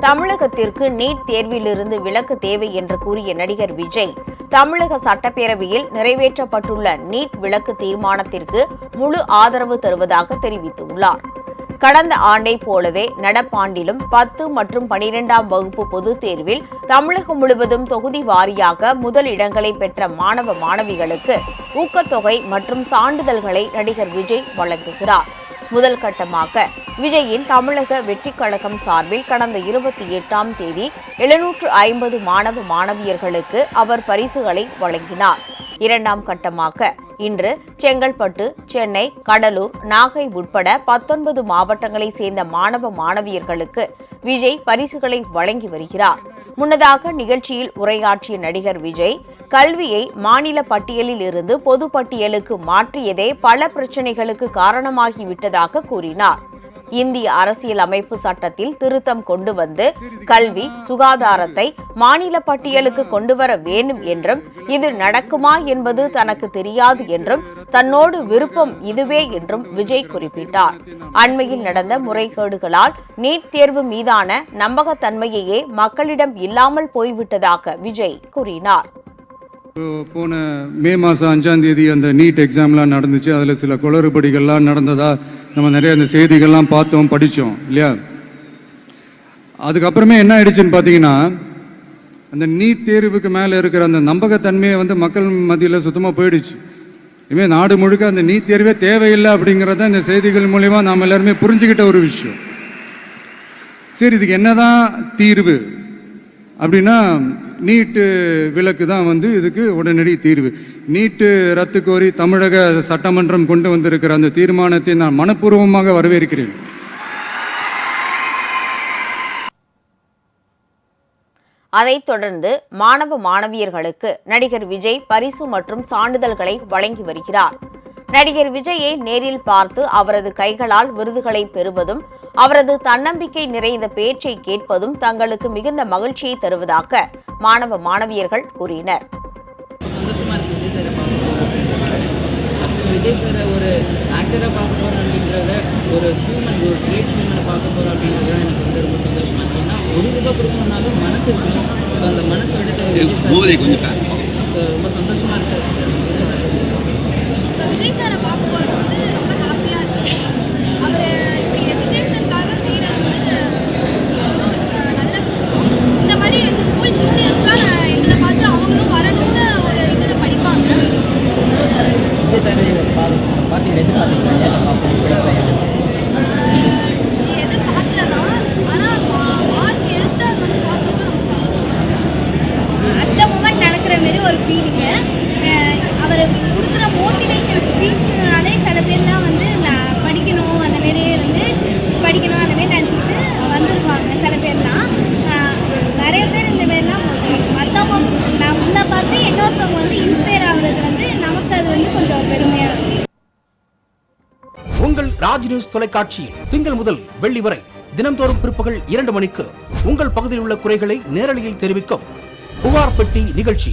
தமிழகத்திற்கு நீட் தேர்விலிருந்து விலக்கு தேவை என்று கூறிய நடிகர் விஜய் தமிழக சட்டப்பேரவையில் நிறைவேற்றப்பட்டுள்ள நீட் விலக்கு தீர்மானத்திற்கு முழு ஆதரவு தருவதாக தெரிவித்துள்ளார். கடந்த ஆண்டைப் போலவே நடப்பாண்டிலும் பத்து மற்றும் பனிரெண்டாம் வகுப்பு பொதுத் தேர்வில் தமிழகம் முழுவதும் தொகுதி வாரியாக முதல் இடங்களை பெற்ற மாணவ மாணவிகளுக்கு ஊக்கத்தொகை மற்றும் சான்றிதழ்களை நடிகர் விஜய் வழங்குகிறார். முதல் கட்டமாக. விஜயின் தமிழக வெற்றிக் கழகம் சார்பில் கடந்த இருபத்தி எட்டாம் தேதி எழுநூற்று ஐம்பது மாணவ மாணவியர்களுக்கு அவர் பரிசுகளை வழங்கினார். இரண்டாம் கட்டமாக இன்று செங்கல்பட்டு சென்னை கடலூர் நாகை உட்பட பத்தொன்பது மாவட்டங்களைச் சேர்ந்த மாணவ மாணவியர்களுக்கு விஜய் பரிசுகளை வழங்கி வருகிறார். முன்னதாக நிகழ்ச்சியில் உரையாற்றிய நடிகர் விஜய் கல்வியை மாநில பட்டியலில் இருந்து பொது பட்டியலுக்கு மாற்றியதே பல பிரச்சினைகளுக்கு காரணமாகிவிட்டதாக கூறினார். இந்திய அரசியல் அமைப்பு சட்டத்தில் திருத்தம் கொண்டு வந்து கல்வி சுகாதாரத்தை மாநில பட்டியலுக்கு கொண்டுவர வேண்டும் என்றும் இது நடக்குமா என்பது தனக்கு தெரியாது என்றும் தன்னோடு விருப்பம் இதுவே என்றும் விஜய் குறிப்பிட்டார். அண்மையில் நடந்த முறைகேடுகளால் நீட் தேர்வு மீதான நம்பகத்தன்மையையே மக்களிடம் இல்லாமல் போய்விட்டதாக விஜய் கூறினார். போன மே மாதம் அஞ்சாம் தேதி அந்த நீட் எக்ஸாம்லாம் நடந்துச்சு. அதில் சில குளறுபடிகள்லாம் நடந்ததா நம்ம நிறைய அந்த செய்திகள்லாம் பார்த்தோம் படித்தோம் இல்லையா? அதுக்கப்புறமே என்ன ஆயிடுச்சுன்னு பார்த்தீங்கன்னா அந்த நீட் தேர்வுக்கு மேலே இருக்கிற அந்த நம்பகத்தன்மையை வந்து மக்கள் மத்தியில் சுத்தமாக போயிடுச்சு. இனிமேல் நாடு முழுக்க அந்த நீட் தேர்வே தேவையில்லை அப்படிங்கிறத இந்த செய்திகள் மூலிமா நாம் எல்லாருமே புரிஞ்சுக்கிட்ட ஒரு விஷயம். சரி இதுக்கு என்னதான் தீர்வு? அப்படின்னா நீட்டு விலக்கு தான் வந்து இதுக்கு உடனடி தீர்வு. நீட்டு ரத்து கோரி தமிழக சட்டமன்றம் கொண்டு வந்திருக்கிற அந்த தீர்மானத்தை நான் மனப்பூர்வமாக வரவேற்கிறேன். அதைத் தொடர்ந்து மாணவ மாணவியர்களுக்கு நடிகர் விஜய் பரிசு மற்றும் சான்றிதழ்களை வழங்கி வருகிறார். நடிகர் விஜயை நேரில் பார்த்து அவரது கைகளால் விருதுகளை பெறுவதும் அவரது தன்னம்பிக்கை நிறைந்த பேச்சை கேட்பதும் தங்களுக்கு மிகுந்த மகிழ்ச்சியை தருவதாக மாணவ மாணவியர்கள் கூறினர். விஜய் சாரை ஒரு ஆக்டராக பார்க்க போகிறோம் அப்படின்றத ஒரு ஹியூமன் ஒரு கிரேட் ஹியூமனை பார்க்க போகிறோம் அப்படின்றது எனக்கு வந்து ரொம்ப சந்தோஷமா இருக்கு. ஏன்னா ஒரு ரூபாய் கொடுக்கணும்னாலும் மனசு இருக்கணும். ஸோ அந்த மனசு விஜய் சார். ஸோ ரொம்ப சந்தோஷமா இருக்கு விஜய் சாரை ஸோ விஜய் சாரை பார்க்க போகிறது வந்து ரொம்ப ஹாப்பியாக இருக்கு அவர் இப்படி எஜுகேஷனுக்காக செய்கிறது வந்து ரொம்ப அஹ், நல்ல விஷயம் இந்த மாதிரி எங்கள் ஸ்கூல் ஜூனியர்ஸ்லாம் எங்களை பார்த்து அவங்களும் வரணும்னு ஒரு இதில் படிப்பாங்க விஜய் சாரை பார்த்தீங்க எதிர்பார்த்தீங்க ஏன் பார்ப்போம் எதிர்பார்க்கல தான் ஆனால் மார்க் எடுத்து அது வந்து பார்க்கும்போது ரொம்ப சந்தோஷம் அந்த மூமெண்ட் நடக்கிற மாரி அவர் கொடுக்குற மோட்டிவேஷன் ஸ்பீச்னாலே சில பேர்லாம் வந்து படிக்கணும் அந்த மாரி வந்து படிக்கணும் அந்த மாரி நினச்சிக்கிட்டு வந்துருவாங்க சில பேர்லாம். நிறைய பேர் இந்த மாரிலாம் மற்றவங்க நான் முன்ன பார்த்து இன்னொருத்தவங்க வந்து இன்ஸ்பயர் ஆகுறது வந்து நமக்கு அது வந்து கொஞ்சம் பெருமையாக இருக்கு. உங்கள் ராஜ் நியூஸ் தொலைக்காட்சியில் திங்கள் முதல் வெள்ளி வரை தினம்தோறும் பிற்பகல் இரண்டு மணிக்கு உங்கள் பகுதியில் உள்ள குறைகளை நேரலையில் தெரிவிக்கும் புகார் பெட்டி நிகழ்ச்சி.